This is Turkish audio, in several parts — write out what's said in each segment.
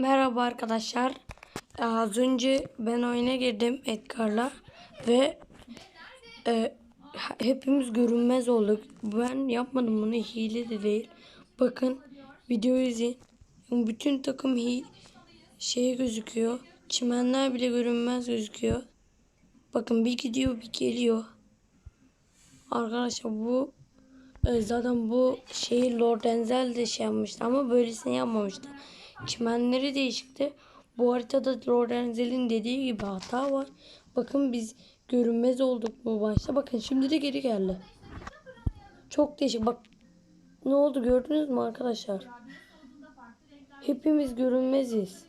Merhaba arkadaşlar. Az önce ben oyuna girdim Edgar'la ve e, hepimiz görünmez olduk. Ben yapmadım bunu hile de değil. Bakın videoyu izleyin. Bütün takım şey gözüküyor. Çimenler bile görünmez gözüküyor. Bakın bir gidiyor bir geliyor. Arkadaşlar bu e, zaten bu şeyi Lord Enzel de şey yapmıştı ama böylesini yapmamıştı. Çimenleri değişikti. Bu haritada Lord Enzel'in dediği gibi hata var. Bakın biz görünmez olduk bu başta. Bakın şimdi de geri geldi. Çok değişik. Bak ne oldu gördünüz mü arkadaşlar? Hepimiz görünmeziz.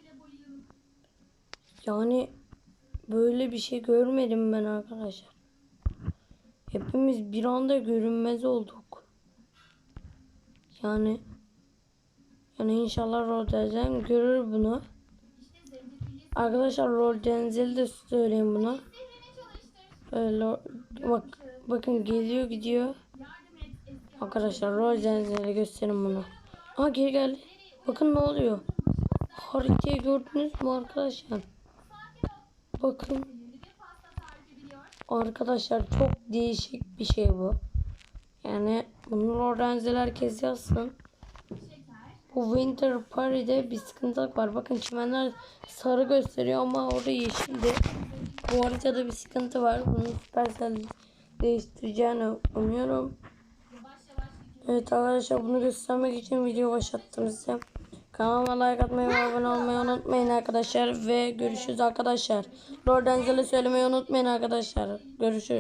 Yani böyle bir şey görmedim ben arkadaşlar. Hepimiz bir anda görünmez olduk. Yani yani inşallah Rodenzel görür bunu. Arkadaşlar Rodenzel de söyleyeyim buna. Öyle, bak bakın geliyor gidiyor. Arkadaşlar Rodenzel'e gösterin bunu. Aa geri geldi. Bakın ne oluyor. Haritayı gördünüz mü arkadaşlar? Bakın. Arkadaşlar çok değişik bir şey bu. Yani bunu Lorenzel herkes yazsın. Bu Winter Party'de bir sıkıntılık var. Bakın çimenler sarı gösteriyor ama orada yeşildi. Bu haritada bir sıkıntı var. Bunu Supercell değiştireceğini umuyorum. Evet arkadaşlar bunu göstermek için video başlattım size. Kanalıma like atmayı ve abone olmayı unutmayın arkadaşlar. Ve görüşürüz arkadaşlar. Lord Enzel'e söylemeyi unutmayın arkadaşlar. Görüşürüz.